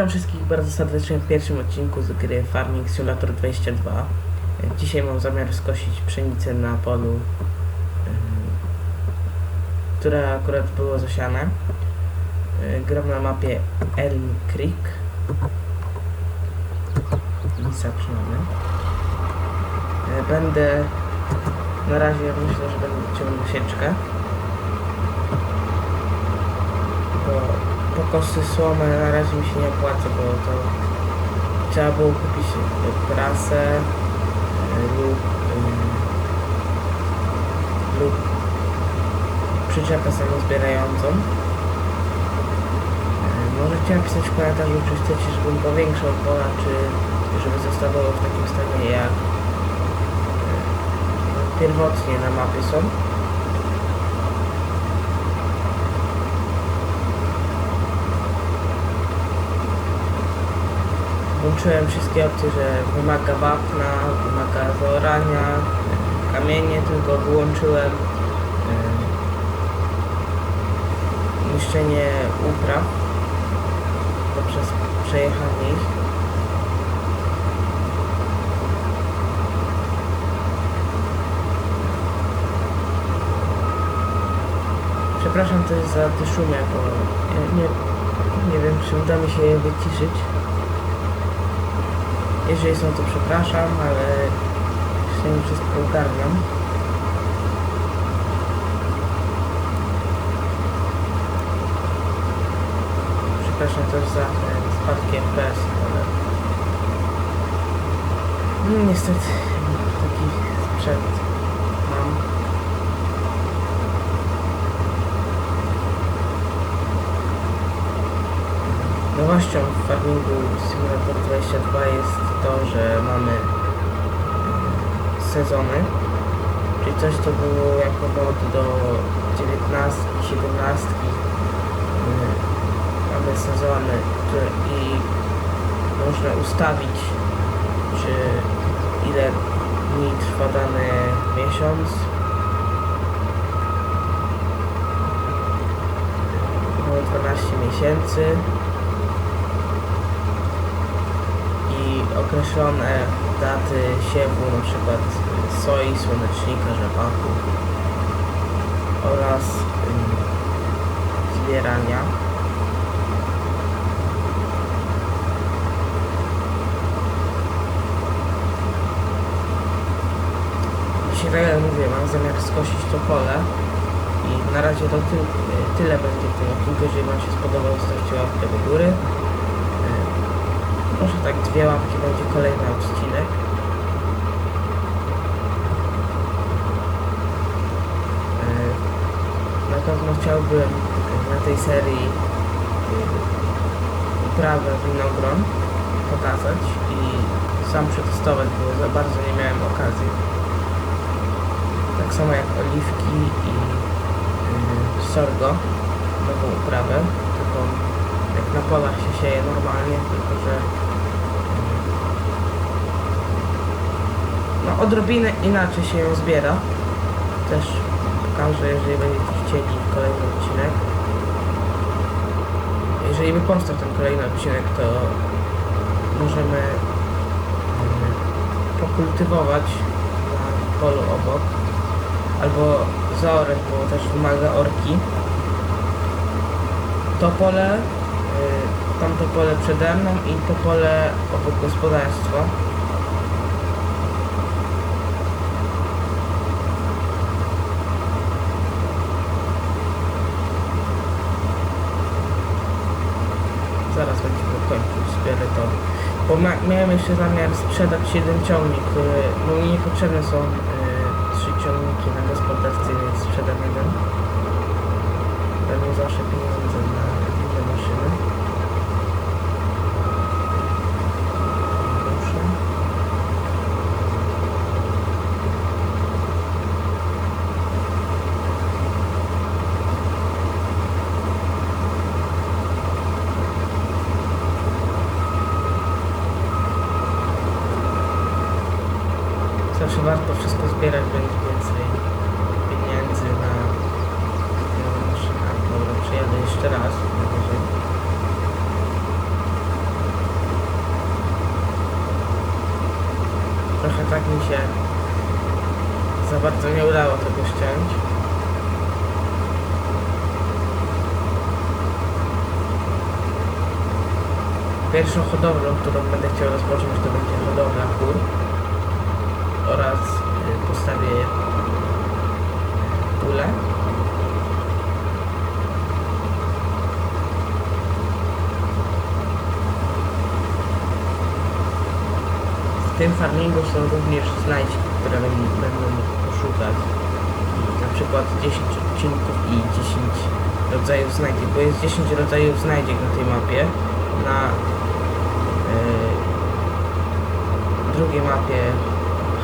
Witam wszystkich bardzo serdecznie w pierwszym odcinku z gry Farming Simulator 22. E, Dzisiaj mam zamiar skosić pszenicę na polu, które akurat było zasiane. E, Gram na mapie Elm Creek. I zaczynamy. E, Będę, na razie myślę, że będę ciągnął sieczkę. Bo pokosy słomy na razie mi się nie opłaca, bo to trzeba było kupić e, prasę e, lub e, lub przyczepę samozbierającą. Możecie napisać w komentarzu, czy chcecie, żebym powiększał pola, czy żeby zostawało w takim stanie jak pierwotnie na mapie są. Włączyłem wszystkie opcje, że wymaga wapna, wymaga zaorania, e, kamienie tylko wyłączyłem, niszczenie upraw poprzez przejechanie ich. Przepraszam też za te bo nie, nie wiem czy uda mi się je wyciszyć. Jeżeli są to przepraszam, ale nie wszystko ogarniam. Przepraszam też za te spadki FPS, ale no, niestety taki sprzęt mam. Nowością w Farmingu Simulator 22 jest to, że mamy sezony, czyli coś co było jako mod do 19, 17. e, Mamy sezony które i można ustawić, czy ile dni trwa dany miesiąc. Mamy 12 miesięcy. I określone daty siewu, przykład soi, słonecznika, rzepaku oraz ym, zbierania. Dzisiaj, tak jak mówię, mam zamiar skosić to pole i na razie to ty, tyle będzie w tym odcinku. Jeżeli Wam się spodobał, zostawcie łapkę do góry. Może tak dwie łapki będzie kolejny odcinek. E, Na pewno chciałbym na tej serii e, uprawę winogron pokazać i sam przetestować, bo za bardzo nie miałem okazji. Tak samo jak oliwki i e, sorgo, nową uprawę, taką jak na polach się sieje normalnie, tylko że no odrobinę inaczej się ją zbiera. Też pokażę, jeżeli będziecie chcieli kolejny odcinek. Jeżeli by powstał ten kolejny odcinek, to możemy mm, pokultywować na polu obok. Albo zaorać, bo też wymaga orki. To pole, y, tamto pole przede mną i to pole obok gospodarstwa. zaraz będziemy kończyć zbierę to. Bo ma, miałem jeszcze zamiar sprzedać jeden ciągnik, bo mi niepotrzebne są y, trzy ciągniki na gospodarstwie, więc sprzedam jeden. Będą zawsze pieniądze na inne maszyny. zawsze warto wszystko zbierać, będzie więcej pieniędzy na nową maszynę. Dobra, przyjadę jeszcze raz. Trochę tak mi się za bardzo nie udało tego ściąć. Pierwszą hodowlą, którą będę chciał rozpocząć, to będzie hodowla kur oraz y, postawię ule. W tym farmingu są również znajdźki, które będą poszukać. Na przykład 10 odcinków i 10 rodzajów znajdziek, bo jest 10 rodzajów znajdziek na tej mapie. Na yy, drugiej mapie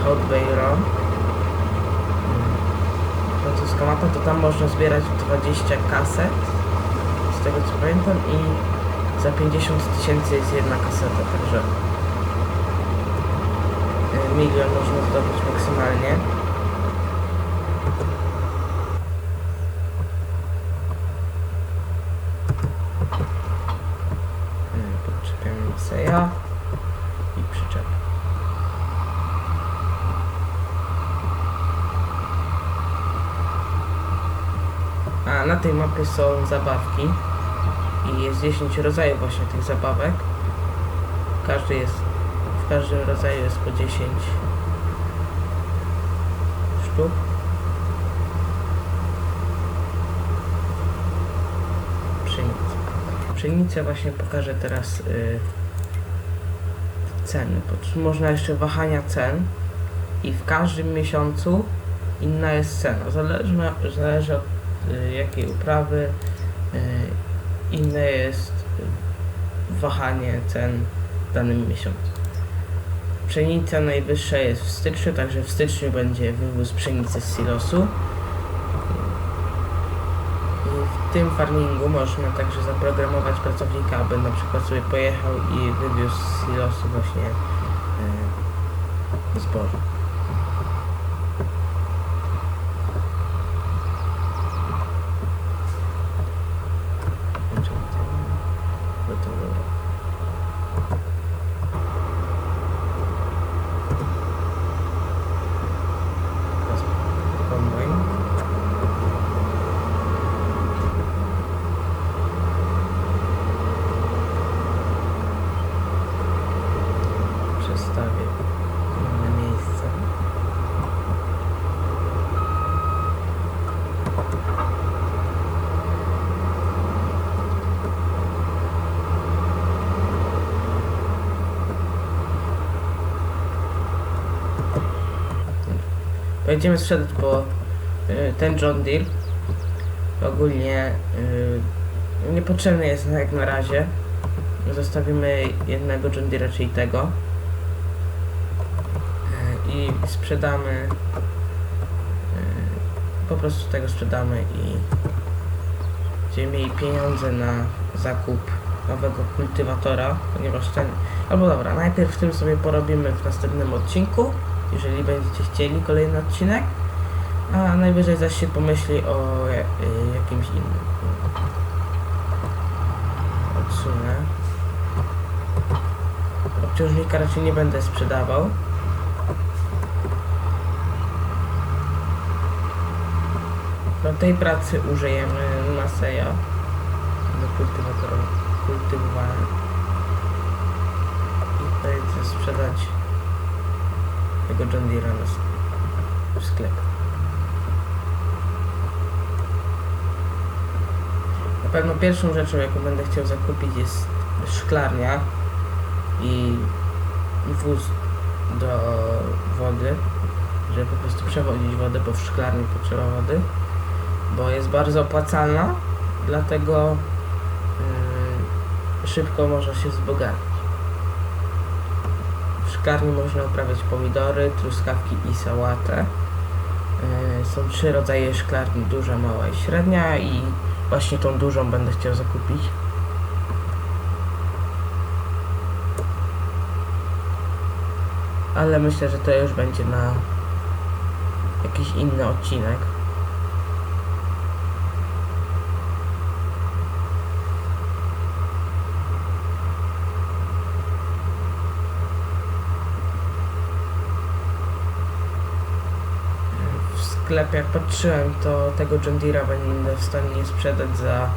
Hot Bayro francuska mapa, to tam można zbierać 20 kaset, z tego co pamiętam, i za 50 tysięcy jest jedna kaseta, także y, milion można zdobyć maksymalnie. Y, Podczepiamy Maseja i przyczep. A na tej mapie są zabawki i jest 10 rodzajów właśnie tych zabawek. Każdy jest, w każdym rodzaju jest po 10 sztuk. Pszenica. Pszenicę właśnie pokażę teraz y, ceny. Można jeszcze wahania cen i w każdym miesiącu inna jest cena. Zależna, zależy od jakiej uprawy y, inne jest y, wahanie cen w danym miesiącu. Pszenica najwyższa jest w styczniu, także w styczniu będzie wywóz pszenicy z silosu. W tym farmingu można także zaprogramować pracownika, aby na przykład sobie pojechał i wywiózł z silosu właśnie y, zboże. Gotowe. Teraz kombajn. Przestawię w inne miejsce. Będziemy sprzedać, bo y, ten John Deere ogólnie y, niepotrzebny jest jak na razie. Zostawimy jednego John Deere, czyli tego. Y, I sprzedamy. y, Po prostu tego sprzedamy i będziemy mieli pieniądze na zakup nowego kultywatora, ponieważ ten. Albo dobra, najpierw tym sobie porobimy w następnym odcinku jeżeli będziecie chcieli kolejny odcinek, a najwyżej zaś się pomyśli o y, jakimś innym. Odsunę. Obciążnika raczej nie będę sprzedawał. Do tej pracy użyjemy Maseja do kultywatora kultywowania. I tutaj chcę sprzedać tego John Deere'a na s- w sklepie. Na pewno pierwszą rzeczą, jaką będę chciał zakupić jest szklarnia i wóz do wody, żeby po prostu przewozić wodę, bo w szklarni potrzeba wody, bo jest bardzo opłacalna, dlatego yy, szybko można się wzbogacić. W szklarni można uprawiać pomidory, truskawki i sałatę. Yy, Są trzy rodzaje szklarni, duża, mała i średnia i właśnie tą dużą będę chciał zakupić. Ale myślę, że to już będzie na jakiś inny odcinek. Sklep, jak patrzyłem, to tego John Deere'a będę w stanie sprzedać za e,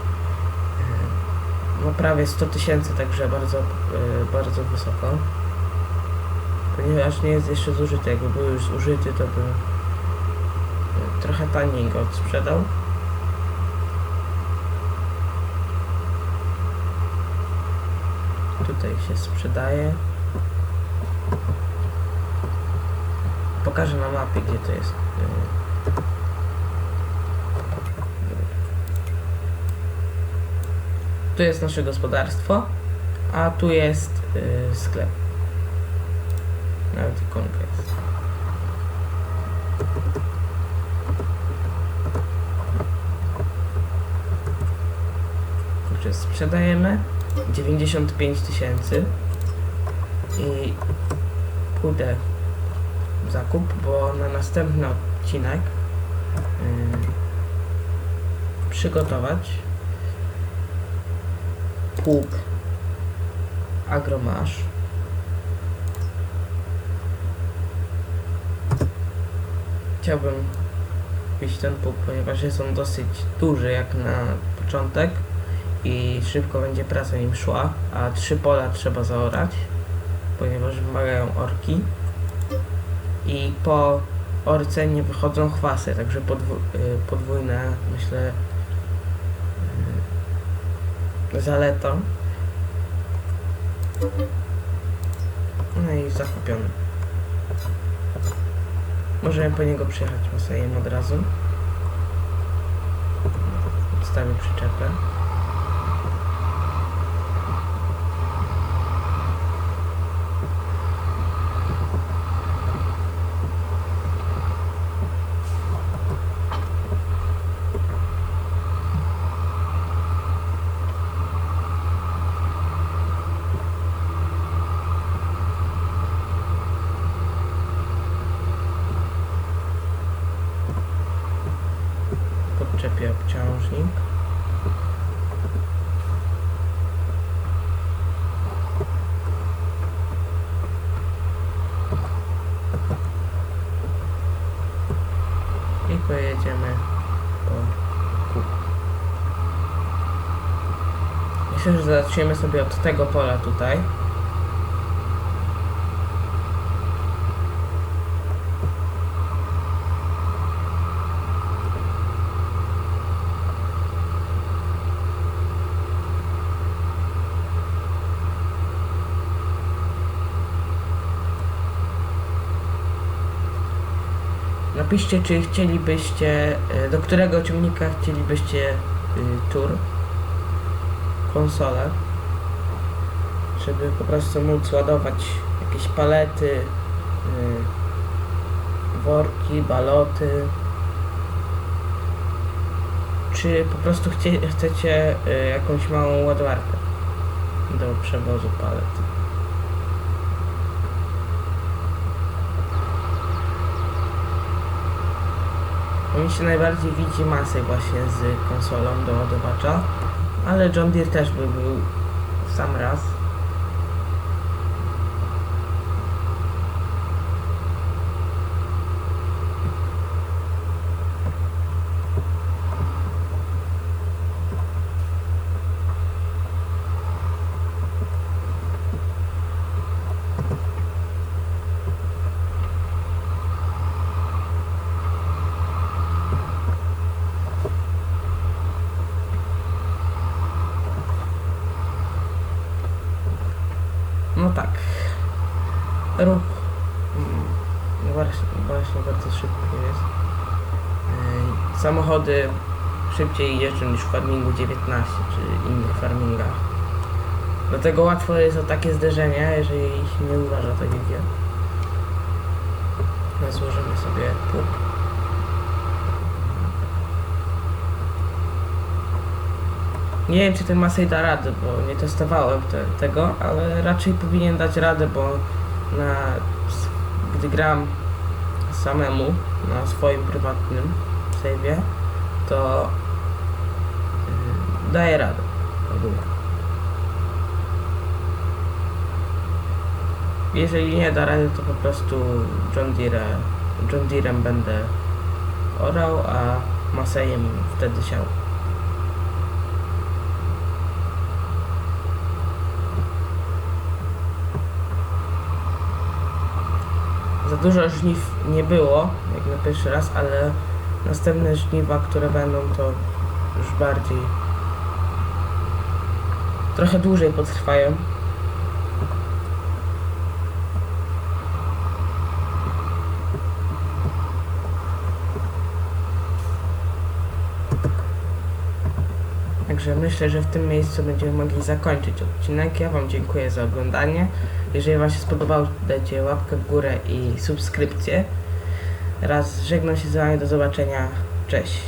no prawie 100 tysięcy, także bardzo, e, bardzo wysoko. Ponieważ nie jest jeszcze zużyty, jakby był już zużyty, to bym e, trochę taniej go sprzedał. Tutaj się sprzedaje. Pokażę na mapie, gdzie to jest. Tu jest nasze gospodarstwo, a tu jest yy, sklep. Nawet ikonka jest. Także sprzedajemy 95 tysięcy i pójdę w zakup, bo na następny odcinek yy, przygotować pług. Agromasz chciałbym kupić ten pług, ponieważ jest on dosyć duży jak na początek i szybko będzie praca nim szła, a trzy pola trzeba zaorać, ponieważ wymagają orki. I po orce nie wychodzą chwasy, także y, podwójne myślę zaletą. No i zakupiony. Możemy po niego przyjechać Masejem od razu. Odstawię przyczepę. Podczepię obciążnik. I pojedziemy po kół. Myślę, że zaczniemy sobie od tego pola tutaj. Napiszcie, czy chcielibyście, e, do którego ciągnika chcielibyście y, tur, konsolę, żeby po prostu móc ładować jakieś palety, y, worki, baloty, czy po prostu chcecie jakąś małą ładowarkę do przewozu palet. Mi się najbardziej widzi masę właśnie z konsolą do ładowacza, ale John Deere też by był w sam raz. No tak. Ruch mm, właśnie, właśnie bardzo szybki jest. Yy, Samochody szybciej jeżdżą niż w farmingu 19 czy innych farmingach. Dlatego łatwo jest o takie zderzenia, jeżeli się nie uważa tak jak ja. No, Złożymy sobie pług. Nie wiem, czy ten Masej da radę, bo nie testowałem te, tego, ale raczej powinien dać radę, bo na, gdy gram samemu na swoim prywatnym save'ie, to yy, daje radę. ogólnie. Jeżeli nie da rady, to po prostu John Deere, John Deerem będę orał, a Masejem wtedy siał. Za dużo żniw nie było, jak na pierwszy raz, ale następne żniwa, które będą, to już bardziej trochę dłużej potrwają. Także myślę, że w tym miejscu będziemy mogli zakończyć odcinek. Ja Wam dziękuję za oglądanie. Jeżeli Wam się spodobało, dajcie łapkę w górę i subskrypcję. Raz żegnam się z Wami, do zobaczenia. Cześć.